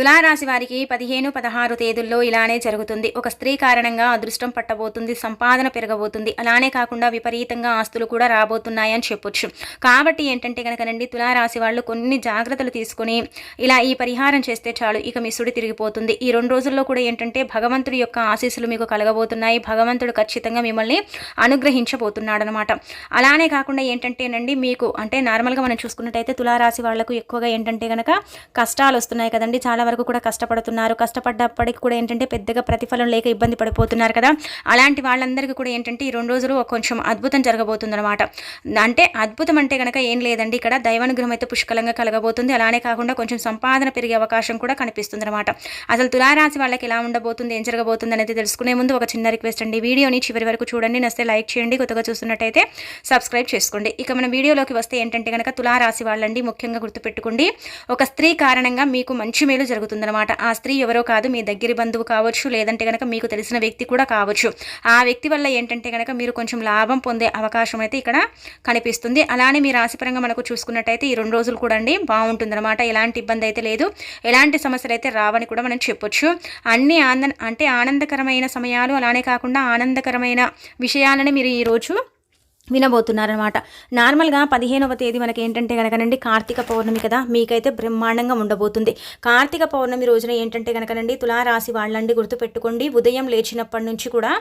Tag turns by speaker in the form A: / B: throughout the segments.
A: తులారాశి వారికి పదిహేను పదహారు తేదీల్లో ఇలానే జరుగుతుంది. ఒక స్త్రీ కారణంగా అదృష్టం పట్టబోతుంది సంపాదన పెరగబోతుంది. అలానే కాకుండా విపరీతంగా ఆస్తులు కూడా రాబోతున్నాయని చెప్పొచ్చు. కాబట్టి ఏంటంటే కనుకనండి తులారాశి వాళ్ళు కొన్ని జాగ్రత్తలు తీసుకొని ఇలా ఈ పరిహారం చేస్తే చాలు ఇక మీ సుడి తిరిగిపోతుంది. ఈ రెండు రోజుల్లో కూడా ఏంటంటే భగవంతుడి యొక్క ఆశీస్సులు మీకు కలగబోతున్నాయి. భగవంతుడు ఖచ్చితంగా మిమ్మల్ని అనుగ్రహించబోతున్నాడు అనమాట అలానే కాకుండా ఏంటంటేనండి మీకు అంటే నార్మల్గా మనం చూసుకున్నట్టయితే తులారాశి వాళ్ళకు ఎక్కువగా ఏంటంటే కనుక కష్టాలు వస్తున్నాయి కదండి. చాలా వరకు కూడా కష్టపడుతున్నారు. కష్టపడ్డప్పటికి కూడా ఏంటంటే పెద్దగా ప్రతిఫలం లేక ఇబ్బంది పడిపోతున్నారు కదా. అలాంటి వాళ్ళందరికీ కూడా ఏంటంటే ఈ రెండు రోజులు కొంచెం అద్భుతం జరగబోతుంది అనమాట అంటే అద్భుతం అంటే కనుక ఏం లేదండి. ఇక్కడ దైవానుగ్రహం అయితే పుష్కలంగా కలగబోతుంది. అలానే కాకుండా కొంచెం సంపాదన పెరిగే అవకాశం కూడా కనిపిస్తుంది అనమాట అసలు తులారాశి వాళ్ళకి ఎలా ఉండబోతుంది? ఏం జరగబోతుంది అనేది తెలుసుకునే ముందు ఒక చిన్న రిక్వెస్ట్ అండి. వీడియోని చివరి వరకు చూడండి. నస్తే లైక్ చేయండి. కొత్తగా చూస్తున్నట్టయితే సబ్స్క్రైబ్ చేసుకోండి. ఇక మన వీడియోలోకి వస్తే ఏంటంటే కనుక తులారాశి వాళ్ళండి ముఖ్యంగా గుర్తుపెట్టుకోండి. ఒక స్త్రీ కారణంగా మీకు మంచి మేలు జరుగుతుందన్నమాట. ఆ స్త్రీ ఎవరో కాదు మీ దగ్గర బంధువు కావచ్చు లేదంటే కనుక మీకు తెలిసిన వ్యక్తి కూడా కావచ్చు. ఆ వ్యక్తి వల్ల ఏంటంటే కనుక మీరు కొంచెం లాభం పొందే అవకాశం అయితే ఇక్కడ కనిపిస్తుంది. అలానే మీ రాశిపరంగా మనకు చూసుకున్నట్టయితే ఈ రెండు రోజులు కూడా అండి బాగుంటుందన్నమాట. ఎలాంటి ఇబ్బంది అయితే లేదు. ఎలాంటి సమస్యలు అయితే రావని కూడా మనం చెప్పొచ్చు. అన్ని ఆనంద అంటే ఆనందకరమైన సమయాలు అలానే కాకుండా ఆనందకరమైన విషయాలని మీరు ఈరోజు వినబోతున్నారనమాట నార్మల్గా పదిహేనవ తేదీ మనకి ఏంటంటే కనుకనండి కార్తీక పౌర్ణమి కదా మీకైతే బ్రహ్మాండంగా ఉండబోతుంది. కార్తీక పౌర్ణమి రోజున ఏంటంటే కనుకనండి తులారాశి వాళ్ళండి గుర్తుపెట్టుకోండి. ఉదయం లేచినప్పటి నుంచి కూడా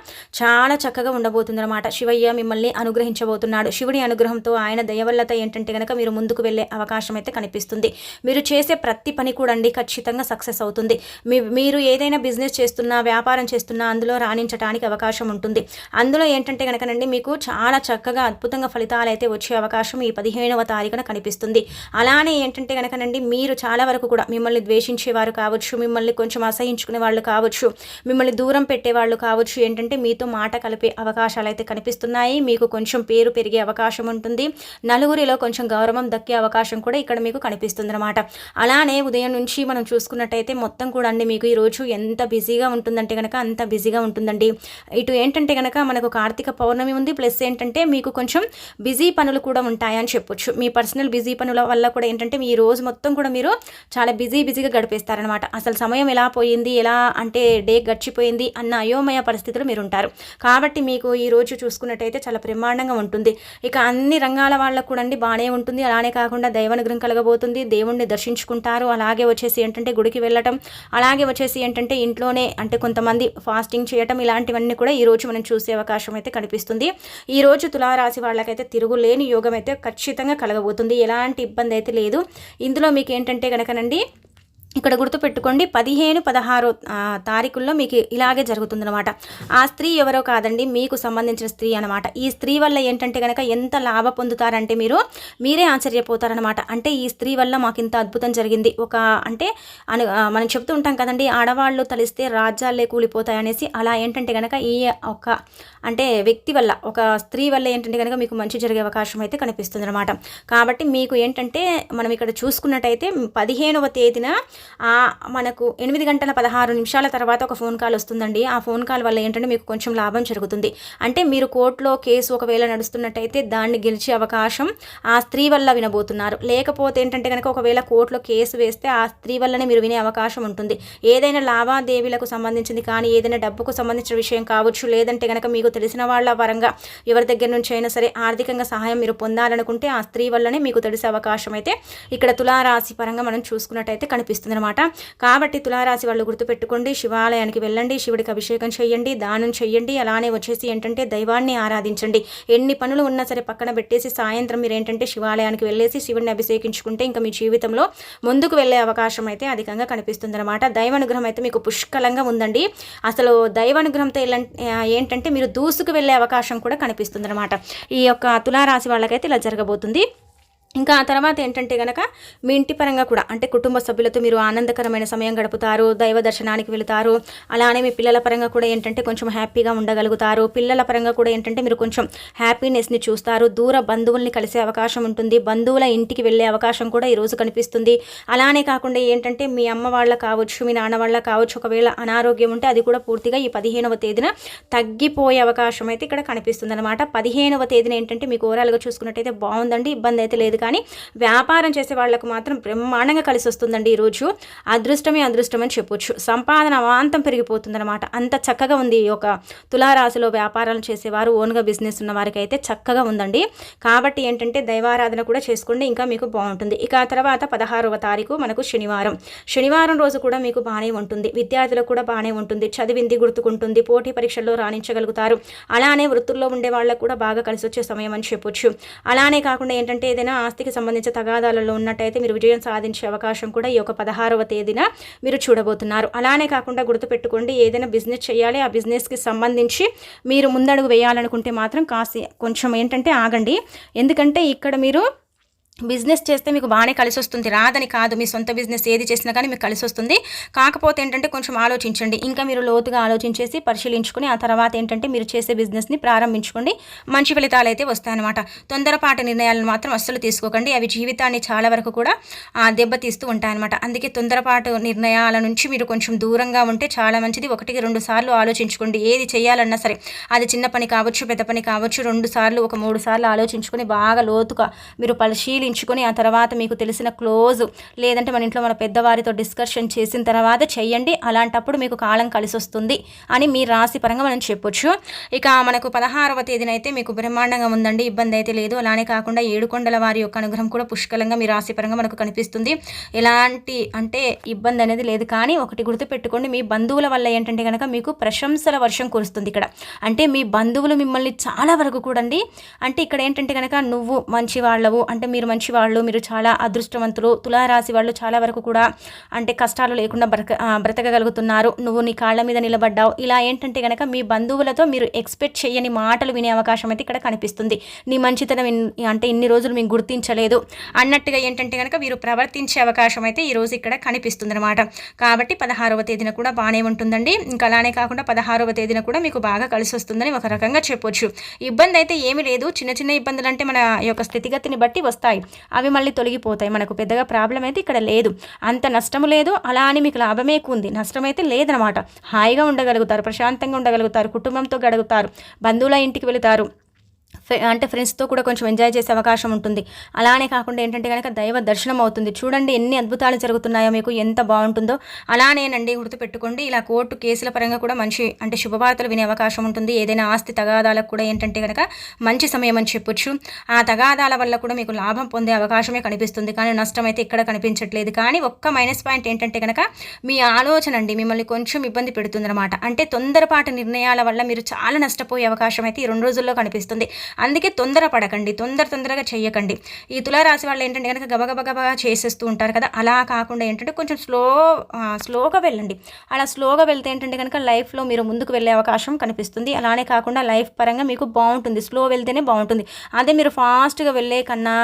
A: చాలా చక్కగా ఉండబోతుంది అనమాట శివయ్య మిమ్మల్ని అనుగ్రహించబోతున్నాడు. శివుడి అనుగ్రహంతో ఆయన దయవల్లత ఏంటంటే కనుక మీరు ముందుకు వెళ్ళే అవకాశం అయితే కనిపిస్తుంది. మీరు చేసే ప్రతి పని కూడా అండి ఖచ్చితంగా సక్సెస్ అవుతుంది. మీ మీరు ఏదైనా బిజినెస్ చేస్తున్నా వ్యాపారం చేస్తున్నా అందులో రాణించడానికి అవకాశం ఉంటుంది. అందులో ఏంటంటే కనుకనండి మీకు చాలా చక్కగా చక్కగా అద్భుతంగా ఫలితాలు అయితే వచ్చే అవకాశం ఈ పదిహేనవ తారీఖున కనిపిస్తుంది. అలానే ఏంటంటే కనుకనండి మీరు చాలా వరకు కూడా మిమ్మల్ని ద్వేషించేవారు కావచ్చు మిమ్మల్ని కొంచెం అసహించుకునే వాళ్ళు కావచ్చు మిమ్మల్ని దూరం పెట్టే వాళ్ళు కావచ్చు ఏంటంటే మీతో మాట కలిపే అవకాశాలు అయితే కనిపిస్తున్నాయి. మీకు కొంచెం పేరు పెరిగే అవకాశం ఉంటుంది. నలుగురిలో కొంచెం గౌరవం దక్కే అవకాశం కూడా ఇక్కడ మీకు కనిపిస్తుంది అనమాట అలానే ఉదయం నుంచి మనం చూసుకున్నట్టయితే మొత్తం కూడా అండి మీకు ఈరోజు ఎంత బిజీగా ఉంటుందంటే కనుక అంత బిజీగా ఉంటుందండి. ఇటు ఏంటంటే కనుక మనకు కార్తీక పౌర్ణమి ఉంది ప్లస్ ఏంటంటే మీకు మీకు కొంచెం బిజీ పనులు కూడా ఉంటాయని చెప్పొచ్చు. మీ పర్సనల్ బిజీ పనుల వల్ల కూడా ఏంటంటే మీ రోజు మొత్తం కూడా మీరు చాలా బిజీ బిజీగా గడిపేస్తారనమాట అసలు సమయం ఎలా పోయింది ఎలా అంటే డే గడిచిపోయింది అన్న అయోమయ పరిస్థితులు మీరు ఉంటారు కాబట్టి మీకు ఈ రోజు చూసుకున్నట్టయితే చాలా బ్రహ్మాండంగా ఉంటుంది. ఇక అన్ని రంగాల వాళ్ళకు కూడా అండి బాగానే ఉంటుంది. అలానే కాకుండా దైవానుగ్రహం కలగబోతుంది. దేవుణ్ణి దర్శించుకుంటారు. అలాగే వచ్చేసి ఏంటంటే గుడికి వెళ్ళటం. అలాగే వచ్చేసి ఏంటంటే ఇంట్లోనే అంటే కొంతమంది ఫాస్టింగ్ చేయటం ఇలాంటివన్నీ కూడా ఈ రోజు మనం చూసే అవకాశం అయితే కనిపిస్తుంది. ఈ రోజు తులార రాశి వాళ్ళకైతే తిరుగులేని యోగం అయితే ఖచ్చితంగా కలగబోతుంది. ఎలాంటి ఇబ్బంది అయితే లేదు. ఇందులో మీకు ఏంటంటే కనుకనండి ఇక్కడ గుర్తుపెట్టుకోండి పదిహేను పదహారో తారీఖుల్లో మీకు ఇలాగే జరుగుతుందనమాట ఆ స్త్రీ ఎవరో కాదండి మీకు సంబంధించిన స్త్రీ అనమాట ఈ స్త్రీ వల్ల ఏంటంటే కనుక ఎంత లాభ పొందుతారంటే మీరు మీరే ఆశ్చర్యపోతారనమాట అంటే ఈ స్త్రీ వల్ల మాకు ఇంత అద్భుతం జరిగింది. ఒక అంటే అను మనం చెప్తూ ఉంటాం కదండి ఆడవాళ్ళు తలిస్తే రాజ్యాలే కూలిపోతాయనేసి అలా ఏంటంటే కనుక ఈ ఒక అంటే వ్యక్తి వల్ల ఒక స్త్రీ వల్ల ఏంటంటే కనుక మీకు మంచి జరిగే అవకాశం అయితే కనిపిస్తుంది అనమాట కాబట్టి మీకు ఏంటంటే మనం ఇక్కడ చూసుకున్నట్టయితే పదిహేనవ తేదీన మనకు ఎనిమిది గంటల పదహారు నిమిషాల తర్వాత ఒక ఫోన్ కాల్ వస్తుందండి. ఆ ఫోన్ కాల్ వల్ల ఏంటంటే మీకు కొంచెం లాభం జరుగుతుంది. అంటే మీరు కోర్టులో కేసు ఒకవేళ నడుస్తున్నట్టయితే దాన్ని గెలిచే అవకాశం ఆ స్త్రీ వల్ల వినబోతున్నారు. లేకపోతే ఏంటంటే కనుక ఒకవేళ కోర్టులో కేసు వేస్తే ఆ స్త్రీ వల్లనే మీరు వినే అవకాశం ఉంటుంది. ఏదైనా లావాదేవీలకు సంబంధించింది కానీ ఏదైనా డబ్బుకు సంబంధించిన విషయం కావచ్చు లేదంటే కనుక మీకు తెలిసిన వాళ్ళ పరంగా ఎవరి దగ్గర నుంచి అయినా సరే ఆర్థికంగా సహాయం మీరు పొందాలనుకుంటే ఆ స్త్రీ వల్లనే మీకు తెలిసే అవకాశం అయితే ఇక్కడ తులారాశి పరంగా మనం చూసుకున్నట్టయితే కనిపిస్తుంది. అనమాట కాబట్టి తులారాశి వాళ్ళు గుర్తుపెట్టుకోండి శివాలయానికి వెళ్ళండి శివుడికి అభిషేకం చేయండి దానం చేయండి అలానే వచ్చేసి ఏంటంటే దైవాన్ని ఆరాధించండి. ఎన్ని పనులు ఉన్నా సరే పక్కన పెట్టేసి సాయంత్రం మీరు ఏంటంటే శివాలయానికి వెళ్ళేసి శివుడిని అభిషేకించుకుంటే ఇంకా మీ జీవితంలో ముందుకు వెళ్ళే అవకాశం అయితే అధికంగా కనిపిస్తుంది అనమాట దైవానుగ్రహం అయితే మీకు పుష్కలంగా ఉందండి. అసలు దైవానుగ్రహంతో ఏంటంటే మీరు దూసుకు వెళ్ళే అవకాశం కూడా కనిపిస్తుంది అనమాట ఈ యొక్క తులారాశి వాళ్ళకైతే ఇలా జరగబోతుంది. ఇంకా ఆ తర్వాత ఏంటంటే కనుక మీ ఇంటి పరంగా కూడా అంటే కుటుంబ సభ్యులతో మీరు ఆనందకరమైన సమయం గడుపుతారు దైవ దర్శనానికి వెళుతారు అలానే మీ పిల్లల పరంగా కూడా ఏంటంటే కొంచెం హ్యాపీగా ఉండగలుగుతారు. పిల్లల పరంగా కూడా ఏంటంటే మీరు కొంచెం హ్యాపీనెస్ని చూస్తారు. దూర బంధువుల్ని కలిసే అవకాశం ఉంటుంది. బంధువుల ఇంటికి వెళ్ళే అవకాశం కూడా ఈరోజు కనిపిస్తుంది. అలానే కాకుండా ఏంటంటే మీ అమ్మ వాళ్ళ కావచ్చు మీ నాన్న వాళ్ళ కావచ్చు ఒకవేళ అనారోగ్యం ఉంటే అది కూడా పూర్తిగా ఈ పదిహేనవ తేదీన తగ్గిపోయే అవకాశం అయితే ఇక్కడ కనిపిస్తుంది అనమాట పదిహేనవ తేదీన ఏంటంటే మీకు ఓవరాల్గా చూసుకున్నట్టయితే బాగుందండి ఇబ్బంది అయితే లేదు కానీ వ్యాపారం చేసే వాళ్ళకు మాత్రం బ్రహ్మాండంగా కలిసి వస్తుందండి ఈరోజు. అదృష్టమే అదృష్టం అని చెప్పొచ్చు. సంపాదన అవాంతం పెరిగిపోతుందన్నమాట. అంత చక్కగా ఉంది ఈ యొక్క తులారాశిలో వ్యాపారాలు చేసేవారు ఓన్గా బిజినెస్ ఉన్న వారికి అయితే చక్కగా ఉందండి. కాబట్టి ఏంటంటే దైవారాధన కూడా చేసుకోండి ఇంకా మీకు బాగుంటుంది. ఇక ఆ తర్వాత పదహారవ తారీఖు మనకు శనివారం. శనివారం రోజు కూడా మీకు బాగానే ఉంటుంది. విద్యార్థులకు కూడా బాగానే ఉంటుంది. చదివింది గుర్తుకుంటుంది. పోటీ పరీక్షల్లో రాణించగలుగుతారు. అలానే వృత్తుల్లో ఉండే వాళ్ళకు కూడా బాగా కలిసి వచ్చే సమయం అని చెప్పొచ్చు. అలానే కాకుండా ఏంటంటే ఏదైనా ఆస్తికి సంబంధించిన తగాదాలలో ఉన్నట్టయితే మీరు విజయం సాధించే అవకాశం కూడా ఈ యొక్క పదహారవ తేదీన మీరు చూడబోతున్నారు. అలానే కాకుండా గుర్తుపెట్టుకోండి ఏదైనా బిజినెస్ చేయాలి ఆ బిజినెస్కి సంబంధించి మీరు ముందడుగు వేయాలనుకుంటే మాత్రం కాస్త కొంచెం ఏంటంటే ఆగండి. ఎందుకంటే ఇక్కడ మీరు బిజినెస్ చేస్తే మీకు బాగానే కలిసి వస్తుంది రాదని కాదు. మీ సొంత బిజినెస్ ఏది చేసినా కానీ మీకు కలిసి వస్తుంది కాకపోతే ఏంటంటే కొంచెం ఆలోచించండి. ఇంకా మీరు లోతుగా ఆలోచించేసి పరిశీలించుకుని ఆ తర్వాత ఏంటంటే మీరు చేసే బిజినెస్ని ప్రారంభించుకోండి. మంచి ఫలితాలు అయితే వస్తాయన్నమాట. తొందరపాటు నిర్ణయాలను మాత్రం అస్సలు తీసుకోకండి. అవి జీవితాన్ని చాలా వరకు కూడా దెబ్బతీస్తూ ఉంటాయన్నమాట. అందుకే తొందరపాటు నిర్ణయాల నుంచి మీరు కొంచెం దూరంగా ఉంటే చాలా మంచిది. ఒకటికి రెండు సార్లు ఆలోచించుకోండి. ఏది చేయాలన్నా సరే. అది చిన్న పని కావచ్చు పెద్ద పని కావచ్చు రెండు సార్లు ఒక మూడు సార్లు ఆలోచించుకొని బాగా లోతుగా మీరు పరిశీలి పరిశీలించుకొని ఆ తర్వాత మీకు తెలిసిన క్లోజ్ లేదంటే మన ఇంట్లో మన పెద్దవారితో డిస్కషన్ చేసిన తర్వాత చెయ్యండి అలాంటప్పుడు మీకు కాలం కలిసి వస్తుంది అని మీ రాశి పరంగా మనం చెప్పొచ్చు. ఇక మనకు పదహారవ తేదీన అయితే మీకు బ్రహ్మాండంగా ఉందండి. ఇబ్బంది అయితే లేదు. అలానే కాకుండా ఏడుకొండల వారి యొక్క అనుగ్రహం కూడా పుష్కలంగా మీ రాశి పరంగా మనకు కనిపిస్తుంది. ఎలాంటి అంటే ఇబ్బంది అనేది లేదు. కానీ ఒకటి గుర్తుపెట్టుకోండి. మీ బంధువుల వల్ల ఏంటంటే కనుక మీకు ప్రశంసల వర్షం కురుస్తుంది ఇక్కడ. అంటే మీ బంధువులు మిమ్మల్ని చాలా వరకు కూడండి. అంటే ఇక్కడ ఏంటంటే కనుక నువ్వు మంచి వాళ్ళవు అంటే మీరు మంచి వాళ్ళు మీరు చాలా అదృష్టవంతులు తులారాశి వాళ్ళు చాలా వరకు కూడా అంటే కష్టాలు లేకుండా బ్రతక బ్రతకగలుగుతున్నారు. నువ్వు నీ కాళ్ళ మీద నిలబడ్డావు. ఇలా ఏంటంటే కనుక మీ బంధువులతో మీరు ఎక్స్పెక్ట్ చేయని మాటలు వినే అవకాశం అయితే ఇక్కడ కనిపిస్తుంది. నీ మంచితనం అంటే ఇన్ని రోజులు మీకు గుర్తించలేదు అన్నట్టుగా ఏంటంటే కనుక వీరు ప్రవర్తించే అవకాశం అయితే ఈరోజు ఇక్కడ కనిపిస్తుంది అనమాట కాబట్టి పదహారవ తేదీన కూడా బాగానే ఉంటుందండి. ఇంకా అలానే కాకుండా పదహారవ తేదీన కూడా మీకు బాగా కలిసి వస్తుందని ఒక రకంగా చెప్పొచ్చు. ఇబ్బంది అయితే ఏమీ లేదు. చిన్న చిన్న ఇబ్బందులు అంటే మన యొక్క స్థితిగతిని బట్టి వస్తాయి. అవి మళ్ళీ తొలగిపోతాయి. మనకు పెద్దగా ప్రాబ్లం అయితే ఇక్కడ లేదు. అంత నష్టము లేదు అలా అని మీకు లాభమే ఎక్కువ ఉంది నష్టం అయితే లేదనమాట. హాయిగా ఉండగలుగుతారు ప్రశాంతంగా ఉండగలుగుతారు కుటుంబంతో గడుగుతారు బంధువుల ఇంటికి వెళుతారు. అంటే ఫ్రెండ్స్తో కూడా కొంచెం ఎంజాయ్ చేసే అవకాశం ఉంటుంది. అలానే కాకుండా ఏంటంటే కనుక దైవ దర్శనం అవుతుంది. చూడండి ఎన్ని అద్భుతాలు జరుగుతున్నాయో మీకు ఎంత బాగుంటుందో. అలానేనండి గుర్తుపెట్టుకోండి. ఇలా కోర్టు కేసుల పరంగా కూడా మంచి అంటే శుభవార్తలు వినే అవకాశం ఉంటుంది. ఏదైనా ఆస్తి తగాదాలకు కూడా ఏంటంటే కనుక మంచి సమయం అని చెప్పొచ్చు. ఆ తగాదాల వల్ల కూడా మీకు లాభం పొందే అవకాశమే కనిపిస్తుంది. కానీ నష్టం అయితే ఇక్కడ కనిపించట్లేదు. కానీ ఒక్క మైనస్ పాయింట్ ఏంటంటే కనుక మీ ఆలోచన అండి మిమ్మల్ని కొంచెం ఇబ్బంది పెడుతుందన్నమాట. అంటే తొందరపాటు నిర్ణయాల వల్ల మీరు చాలా నష్టపోయే అవకాశం అయితే ఈ రెండు రోజుల్లో కనిపిస్తుంది. అందుకే తొందర పడకండి తొందర తొందరగా చేయకండి ఈ తులారాశి వాళ్ళు ఏంటంటే కనుక గబగబగబగా చేసేస్తూ ఉంటారు కదా అలా కాకుండా ఏంటంటే కొంచెం స్లో స్లోగా వెళ్ళండి. అలా స్లోగా వెళ్తే ఏంటంటే కనుక లైఫ్లో మీరు ముందుకు వెళ్ళే అవకాశం కనిపిస్తుంది. అలానే కాకుండా లైఫ్ పరంగా మీకు బాగుంటుంది స్లో వెళ్తేనే బాగుంటుంది. అదే మీరు ఫాస్ట్గా వెళ్ళే కన్నా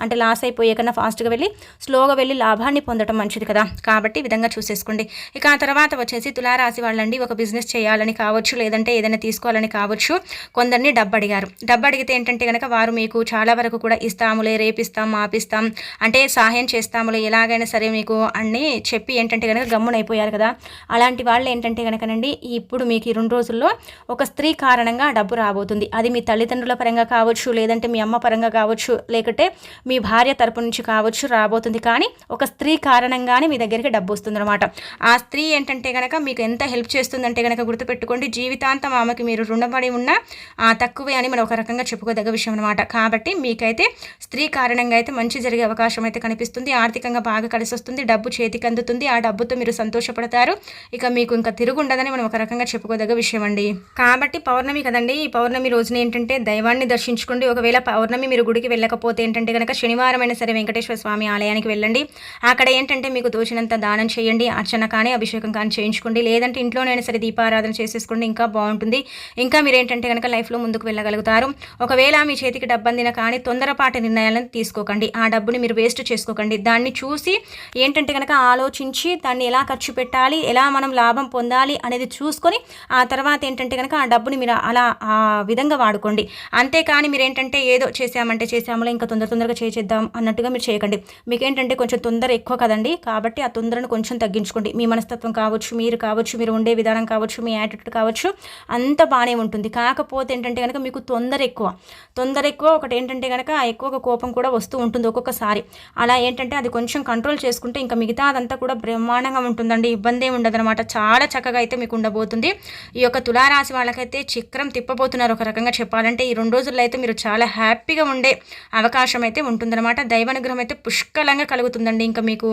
A: అంటే లాస్ అయిపోయే కన్నా ఫాస్ట్గా వెళ్ళి స్లోగా వెళ్ళి లాభాన్ని పొందడం మంచిది కదా. కాబట్టి విధంగా చూసేసుకోండి. ఇక ఆ తర్వాత వచ్చేసి తులారాశి వాళ్ళండి ఒక బిజినెస్ చేయాలని కావచ్చు లేదంటే ఏదైనా తీసుకోవాలని కావచ్చు కొందరిని డబ్బు అడిగారు. డబ్బు అడిగితే ఏంటంటే కనుక వారు మీకు చాలా వరకు కూడా ఇస్తాములే రేపిస్తాం మాపిస్తాం అంటే సహాయం చేస్తాములే ఎలాగైనా సరే మీకు అన్నీ చెప్పి ఏంటంటే కనుక గమ్మునైపోయారు కదా. అలాంటి వాళ్ళు ఏంటంటే కనుకనండి ఇప్పుడు మీకు ఈ రెండు రోజుల్లో ఒక స్త్రీ కారణంగా డబ్బు రాబోతుంది. అది మీ తల్లిదండ్రుల పరంగా కావచ్చు లేదంటే మీ అమ్మ పరంగా కావచ్చు లేకపోతే మీ భార్య తరపు నుంచి కావచ్చు రాబోతుంది. కానీ ఒక స్త్రీ కారణంగానే మీ దగ్గరికి డబ్బు వస్తుందన్నమాట. ఆ స్త్రీ ఏంటంటే కనుక మీకు ఎంత హెల్ప్ చేస్తుందంటే కనుక గుర్తుపెట్టుకోండి. జీవితాంతం ఆమెకి మీరు రుణపడి ఉన్న తక్కువే అని మనం ఒక రకంగా చెప్పుకోదగ్గ విషయం అనమాట కాబట్టి మీకైతే స్త్రీ కారణంగా అయితే మంచి జరిగే అవకాశం అయితే కనిపిస్తుంది. ఆర్థికంగా బాగా కలిసి వస్తుంది డబ్బు చేతికి అందుతుంది. ఆ డబ్బుతో మీరు సంతోషపడతారు. ఇక మీకు ఇంకా తిరుగుండదని మనం ఒక రకంగా చెప్పుకోదగ్గ విషయం అండి. కాబట్టి పౌర్ణమి కదండి. ఈ పౌర్ణమి రోజున ఏంటంటే దైవాన్ని దర్శించుకోండి. ఒకవేళ పౌర్ణమి మీరు గుడికి వెళ్ళకపోతే ఏంటంటే కనుక శనివారం అయినా సరే వెంకటేశ్వర స్వామి ఆలయానికి వెళ్ళండి. అక్కడ ఏంటంటే మీకు తోచినంత దానం చేయండి అర్చన కానీ అభిషేకం కానీ చేయించుకోండి. లేదంటే ఇంట్లోనైనా సరే దీపారాధన చేసేసుకోండి ఇంకా బాగుంటుంది. ఇంకా మీరు ఏంటంటే కనుక లైఫ్లో ముందుకు వెళ్ళగలుగుతారు. ఒకవేళ మీ చేతికి డబ్బు అందిన కానీ తొందరపాటు నిర్ణయాలను తీసుకోకండి. ఆ డబ్బుని మీరు వేస్ట్ చేసుకోకండి. దాన్ని చూసి ఏంటంటే కనుక ఆలోచించి దాన్ని ఎలా ఖర్చు పెట్టాలి ఎలా మనం లాభం పొందాలి అనేది చూసుకొని ఆ తర్వాత ఏంటంటే కనుక ఆ డబ్బుని మీరు అలా ఆ విధంగా వాడుకోండి. అంతేకాని మీరు ఏంటంటే ఏదో చేసామంటే చేసాములో ఇంకా తొందర తొందరగా చేద్దాం అన్నట్టుగా మీరు చేయకండి. మీకేంటంటే కొంచెం తొందర ఎక్కువ కదండి. కాబట్టి ఆ తొందరను కొంచెం తగ్గించుకోండి. మీ మనస్తత్వం కావచ్చు మీరు కావచ్చు మీరు ఉండే విధానం కావచ్చు మీ యాటిట్యూడ్ కావచ్చు అంత బాగానే ఉంటుంది. కాకపోతే ఏంటంటే కనుక మీకు తొందర ఎక్కువ. తొందర ఎక్కువ ఒకటి ఏంటంటే కనుక ఎక్కువగా కోపం కూడా వస్తూ ఉంటుంది ఒక్కొక్కసారి. అలా ఏంటంటే అది కొంచెం కంట్రోల్ చేసుకుంటే ఇంకా మిగతా అదంతా కూడా బ్రహ్మాండంగా ఉంటుందండి. ఇబ్బంది ఏమి ఉండదన్నమాట. చాలా చక్కగా అయితే మీకు ఉండబోతుంది. ఈ యొక్క తులారాశి వాళ్ళకైతే చక్రం తిప్పబోతున్నారు ఒక రకంగా చెప్పాలంటే. ఈ రెండు రోజుల్లో అయితే మీరు చాలా హ్యాపీగా ఉండే అవకాశం అయితే ఉంటుందన్నమాట. దైవానుగ్రహం అయితే పుష్కలంగా కలుగుతుందండి. ఇంకా మీకు